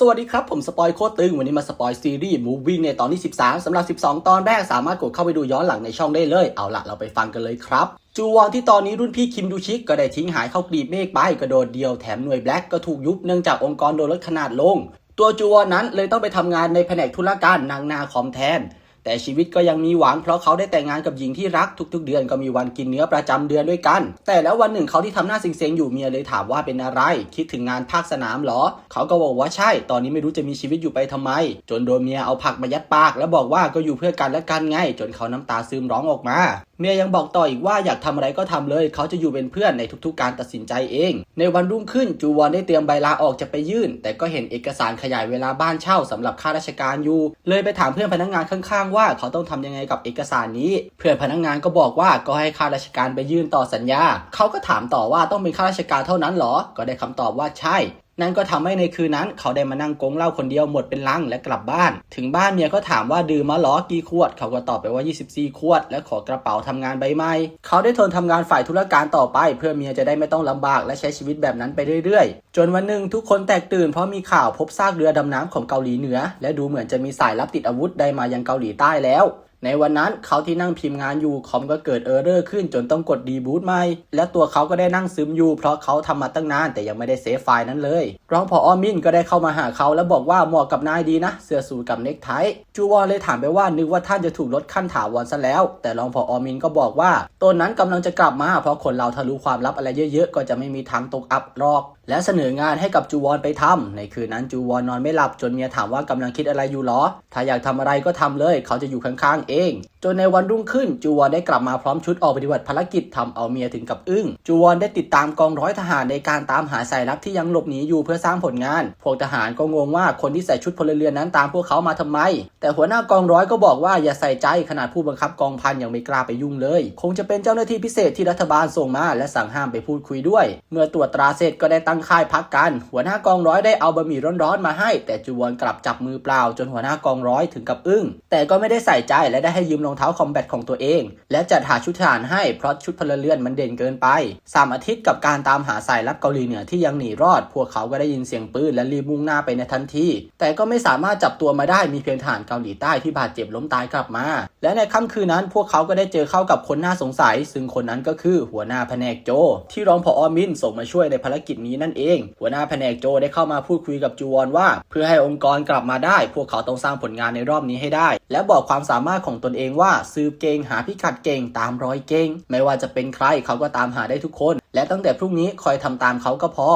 สวัสดีครับ ผมสปอยโคตรตึง วันนี้มาสปอยซีรีส์ Moving ในตอนที่ 13 สำหรับ 12 ตอนแรกสามารถกดเข้าไปดูย้อนหลังในช่องได้เลย เอาละเราไปฟังกันเลยครับ จูวอนที่ตอนนี้รุ่นพี่คิมดูชิกก็ได้ทิ้งหายเข้ากรีบเมฆไปกระโดดเดียวแถมหน่วยแบล็กก็ถูกยุบเนื่องจากองค์กรโดนลดขนาดลง ตัวจูวอนนั้นเลยต้องไปทำงานในแผนกธุรการนางนาคอมแทน แต่ชีวิตก็ยังมีหวังเพราะเขาได้แต่งงานกับหญิงที่รักทุกๆ เดือนก็มีวันกินเนื้อประจำเดือนด้วยกัน แต่แล้ววันหนึ่งเขาที่ทำหน้าเซ็งๆอยู่เมียเลยถามว่าเป็นอะไร คิดถึงงานภาคสนามเหรอ เขาก็บอกว่าใช่ ตอนนี้ไม่รู้จะมีชีวิตอยู่ไปทำไม จนโดนเมียเอาผักมายัดปาก แล้วบอกว่าก็อยู่เพื่อกันและกันไง จนเขาน้ำตาซึมร้องออกมา เมียยังบอกต่ออีกว่าอยากทำอะไรก็ทำเลย เขาจะอยู่เป็นเพื่อนในทุกๆ การตัดสินใจเอง ในวันรุ่งขึ้นจูวอนได้เตรียมใบลาออกจะไปยื่น แต่ก็เห็นเอกสารขยายเวลาบ้านเช่าสำหรับข้าราชการอยู่ เลยไปถามเพื่อนพนักงานข้างๆ ว่าเขาต้องทำยังไงกับเอกสารนี้ เพื่อนพนักงานก็บอกว่าก็ให้ข้าราชการไปยื่นต่อสัญญา เขาก็ถามต่อว่าต้องเป็นข้าราชการเท่านั้นเหรอ ก็ได้คำตอบว่าใช่ นั่นก็ทำให้ในคืนนั้น เขาได้มานั่งกงเหล้าคนเดียวหมดเป็นลังและกลับบ้าน ถึงบ้านเมียก็ถามว่าดื่มมาหรอกี่ขวด เขาก็ตอบไปว่า 24 ขวด และขอกระเป๋าทำงานใบใหม่เขาได้ทนทำงานฝ่ายธุรการต่อไป เพื่อเมียจะได้ไม่ต้องลำบากและใช้ชีวิตแบบนั้นไปเรื่อยๆ จนวันหนึ่งทุกคนแตกตื่นเพราะมีข่าวพบซากเรือดำน้ำของเกาหลีเหนือ และดูเหมือนจะมีสายลับติดอาวุธได้มายังเกาหลีใต้แล้ว ในวันนั้นเขาที่นั่งพิมพ์งานอยู่คอมก็เกิดเออร์เรอร์ขึ้นจนต้องกดดีบูตใหม่ และตัวเขาก็ได้นั่งซึมอยู่เพราะเขาทำมาตั้งนานแต่ยังไม่ได้เซฟไฟล์นั้นเลย รองผออมินก็ได้เข้ามาหาเขาแล้วบอกว่าเหมาะกับนายดีนะ เสื้อสูทกับเนคไทจูวอนเลยถามไปว่านึกว่าท่านจะถูกลดขั้นถาวรซะแล้ว แต่รองผออมินก็บอกว่าตนนั้นกำลังจะกลับมาเพราะคนเราทะลุความลับอะไรเยอะๆ ก็จะไม่มีทางตกอับหรอก และเสนองานให้กับจูวอนไปทำในคืนนั้นจูวอนนอนไม่หลับจนเมียถามว่ากำลังคิดอะไรอยู่หรอ ถ้าอยากทำอะไรก็ทำเลย เขาจะอยู่ข้างๆเอง จนในวันรุ่งขึ้นจูวอนได้กลับมาพร้อมชุดออกปฏิบัติภารกิจทำเอาเมียถึงกับอึ้งจูวอนได้ติดตามกองร้อยทหารในการตามหาสายลับที่ยังหลบหนีอยู่เพื่อสร้างผลงาน พวกทหารก็งงว่าคนที่ใส่ชุดพลเรือนนั้นตามพวกเขามาทำไม แต่หัวหน้ากองร้อยก็บอกว่าอย่าใส่ใจขนาดผู้บังคับกองพันยังไม่กล้าไปยุ่งเลย คงจะเป็นเจ้าหน้าที่พิเศษที่รัฐบาลส่งมา และสั่งห้ามไปพูดคุยด้วย เมื่อตรวจตราเสร็จก็ได้ตั้งค่ายพักกัน หัวหน้ากองร้อยได้เอาบะหมี่ร้อนๆมาให้ แต่จูวอนกลับจับมือเปล่าจนหัวหน้ากองร้อยถึงกับอึ้ง แต่ก็ไม่ได้ใส่ใจและได้ให้ยืมรองเท้าคอมแบทของตัวเอง และจัดหาชุดทหารให้เพราะชุดพลเรือนมันเด่นเกินไปสามอาทิตย์กับการตามหาสายลับเกาหลีเหนือที่ยังหนีรอด พวกเขาก็ได้ยินเสียงปืนและรีบมุ่งหน้าไปในทันทีแต่ก็ไม่สามารถจับตัวมาได้มีเพียงทหารเกาหลีใต้ที่บาดเจ็บล้มตายกลับมา และในค่ำคืนนั้นพวกเขาก็ได้เจอเข้ากับคนน่าสงสัย ซึ่งคนนั้นก็คือหัวหน้าแผนกโจ ที่รองผอมินส่งมาช่วยในภารกิจนี้นั่นเอง หัวหน้าแผนกโจได้เข้ามาพูดคุยกับจูวอนว่า เพื่อให้องค์กรกลับมาได้ พวกเขาต้องสร้างผลงานในรอบนี้ให้ได้ และบอกความสามารถของตนเองว่าสืบเก่งหาพิกัดเก่งตามรอยเก่งไม่ว่าจะเป็นใครเขาก็ตามหาได้ทุกคน และตั้งแต่พรุ่งนี้คอยทำตามเขาก็พอ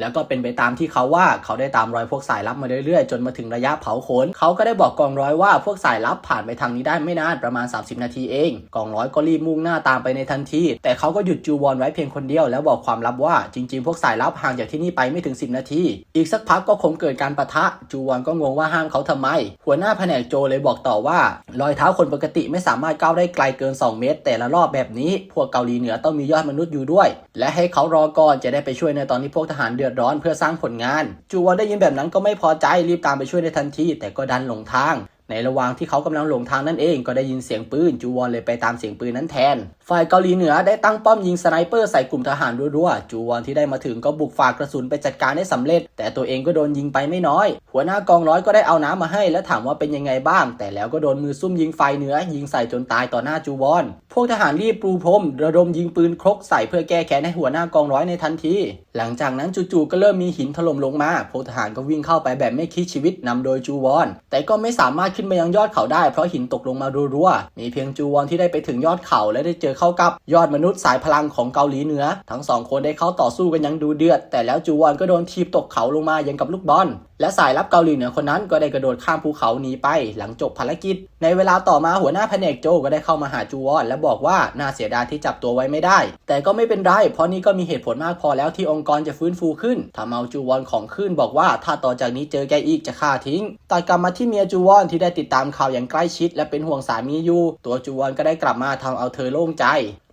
แล้วก็เป็นไปตามที่เขาว่าเขาได้ตามรอยพวกสายลับมาเรื่อยๆ จนมาถึงระยะเผาขน เขาก็ได้บอกกองร้อยว่าพวกสายลับผ่านไปทางนี้ได้ไม่นานประมาณ 30 นาทีเอง กองร้อยก็รีบมุ่งหน้าตามไปในทันที แต่เขาก็หยุดจูวอนไว้เพียงคนเดียวแล้วบอกความลับว่าจริงๆ พวกสายลับห่างจากที่นี่ไปไม่ถึง 10 นาที อีกสักพักก็คงเกิดการปะทะจูวอนก็งงว่าห้ามเขาทำไม หัวหน้าแผนกโจเลยบอกต่อว่ารอยเท้าคนปกติไม่สามารถก้าวได้ไกลเกิน 2 เมตร แต่ละรอบแบบนี้ พวกเกาหลีเหนือต้องมียอดมนุษย์อยู่ด้วย และให้เขารอก่อนจะได้ไปช่วยในตอนที่พวกทหารเดือดร้อนเพื่อสร้างผลงาน จูวอนได้ยินแบบนั้นก็ไม่พอใจรีบตามไปช่วยในทันทีแต่ก็ดันหลงทาง ในระหว่างที่เขากำลังหลงทางนั่นเองก็ได้ยินเสียงปืนจูวอนเลยไปตามเสียงปืนนั้นแทน ฝ่ายเกาหลีเหนือได้ตั้งป้อมยิงสไนเปอร์ใส่กลุ่มทหารรัวๆจูวอนที่ได้มาถึงก็บุกฝากกระสุนไปจัดการได้สำเร็จ แต่ตัวเองก็โดนยิงไปไม่น้อย หัวหน้ากองร้อยก็ได้เอาน้ำมาให้ และถามว่าเป็นยังไงบ้าง แต่แล้วก็โดนมือซุ่มยิงไฟเหนือ ยิงใส่จนตายต่อหน้าจูวอน พวกทหารรีบปรูพรมระดมยิงปืนครกใส่เพื่อแก้แค้นให้หัวหน้ากองร้อยในทันทีหลังจากนั้นจู่ๆก็เริ่มมีหินถล่มลงมาพวกทหารก็วิ่งเข้าไปแบบไม่คิดชีวิตนำโดยจูวอน แต่ก็ไม่สามารถขึ้นไปยังยอดเขาได้เพราะหินตกลงมารัวๆ มีเพียงจูวอนที่ได้ไปถึงยอดเขาและได้เจอเข้ากับยอดมนุษย์สายพลังของเกาหลีเหนือ ทั้งสองคนได้เข้าต่อสู้กันยังดูเดือด แต่แล้วจูวอนก็โดนทีบตกเขาลงมายังกับลูกบอลและสายลับเกาหลีเหนือคนนั้นก็ได้กระโดดข้ามภูเขาหนีไปหลังจบภารกิจ ในเวลาต่อมาหัวหน้าแผนกโจก็ได้เข้ามาหาจูวอน และบอกว่าน่าเสียดายที่จับตัวไว้ไม่ได้ แต่ก็ไม่เป็นไร เพราะนี่ก็มีเหตุผลมากพอแล้วที่องค์กรจะฟื้นฟูขึ้นทำเอาจูวอนของขึ้นบอกว่าถ้าต่อจากนี้เจอแกอีกจะฆ่าทิ้งตัดกลับมาที่เมียจูวอนที่ได้ติดตามข่าวอย่างใกล้ชิด และเป็นห่วงสามีอยู่ตัวจูวอนก็ได้กลับมาทำเอาเธอโล่งใจ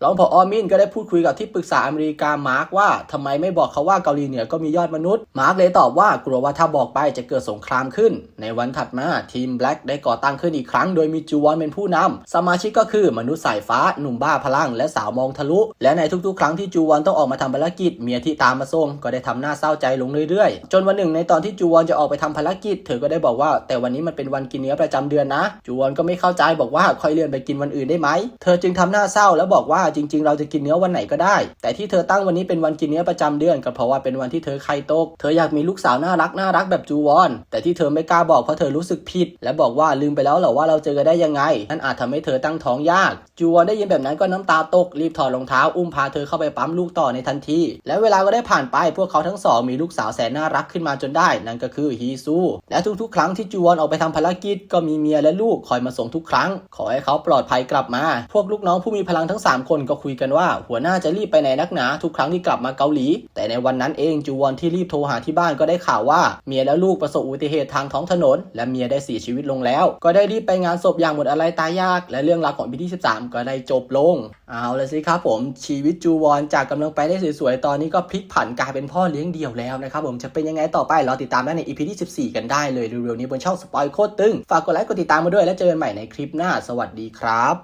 รองผออมินก็ได้พูดคุยกับที่ปรึกษาอเมริกามาร์กว่าทำไมไม่บอกเขาว่าเกาหลีเหนือก็มียอดมนุษย์มาร์กเลยตอบว่ากลัวว่าถ้าบอกไปจะเกิดสงครามขึ้น ในวันถัดมาทีมแบล็กได้ก่อตั้งขึ้นอีกครั้งโดยมีจูวอนเป็นผู้นำสมาชิกก็คือมนุษย์สายฟ้า หนุ่มบ้าพลัง และสาวมองทะลุ และในทุกๆ ครั้งที่จูวอนต้องออกมาทำภารกิจเมียที่ตามมาส่งก็ได้ทำหน้าเศร้าใจลงเรื่อยๆ จนวันหนึ่งในตอนที่จูวอนจะออกไปทำภารกิจ เธอก็ได้บอกว่า แต่วันนี้มันเป็นวันกินเนื้อประจำเดือนนะ จูวอนก็ไม่เข้าใจบอกว่าค่อยเลื่อนไปกินวันอื่นได้ไหมเธอจึงทำหน้าเศร้าแล้วบอกว่าจริง ๆ เราจะกินเนื้อวันไหนก็ได้ แต่ที่เธอตั้งวันนี้เป็นวันกินเนื้อประจำเดือนก็เพราะว่าเป็นวันที่เธอไข่ตก เธออยากมีลูกสาวน่ารักน่ารักแบบจูวอน แต่ที่เธอไม่กล้าบอกเพราะเธอรู้สึกผิด และบอกว่าลืมไปแล้วเหรอว่าเราเจอกันได้ยังไง นั่นอาจทำให้เธอตั้งท้องยาก จูวอนได้ยินแบบนั้นก็น้ำตาตก รีบถอดรองเท้าอุ้มพาเธอเข้าไปปั๊มลูกต่อในทันที และเวลาก็ได้ผ่านไปพวกเขาทั้งสองมีลูกสาวแสนน่ารักขึ้นมาจนได้ นั่นก็คือฮีซู และทุกๆ ครั้งที่จูวอนออกไปทำภารกิจก็มีเมียและลูกคอยมาส่งทุกครั้ง ขอให้เขาปลอดภัยกลับมา พวกลูกน้องผู้มีพลังทั้ง 3 คนก็คุยกันว่า หัวหน้าจะรีบไปไหนนักหนาทุกครั้งที่กลับมาเกาหลี แต่ในวันนั้นเองจูวอนที่รีบโทรหาที่บ้านก็ได้ข่าวว่าเมียและลูกประสบอุบัติเหตุทางท้องถนน และเมียได้เสียชีวิตลงแล้ว ก็ได้รีบไปงานศพอย่างหมดอะไรตายยาก และเรื่องราวของปีที่13 ก็ได้จบลง เอาละสิครับผมชีวิตจูวอนจากกำลังไปได้สวยๆ ตอนนี้ก็พลิกผันกลายเป็นพ่อเลี้ยงเดี่ยวแล้วนะครับผมจะเป็นยังไงต่อไปรอติดตามได้ใน EP ที่14 กันได้เลยเร็วๆนี้บนช่องสปอยโคตรตึงฝากกดไลค์กดติดตามมาด้วย แล้วเจอกันใหม่ในคลิปหน้า สวัสดีครับ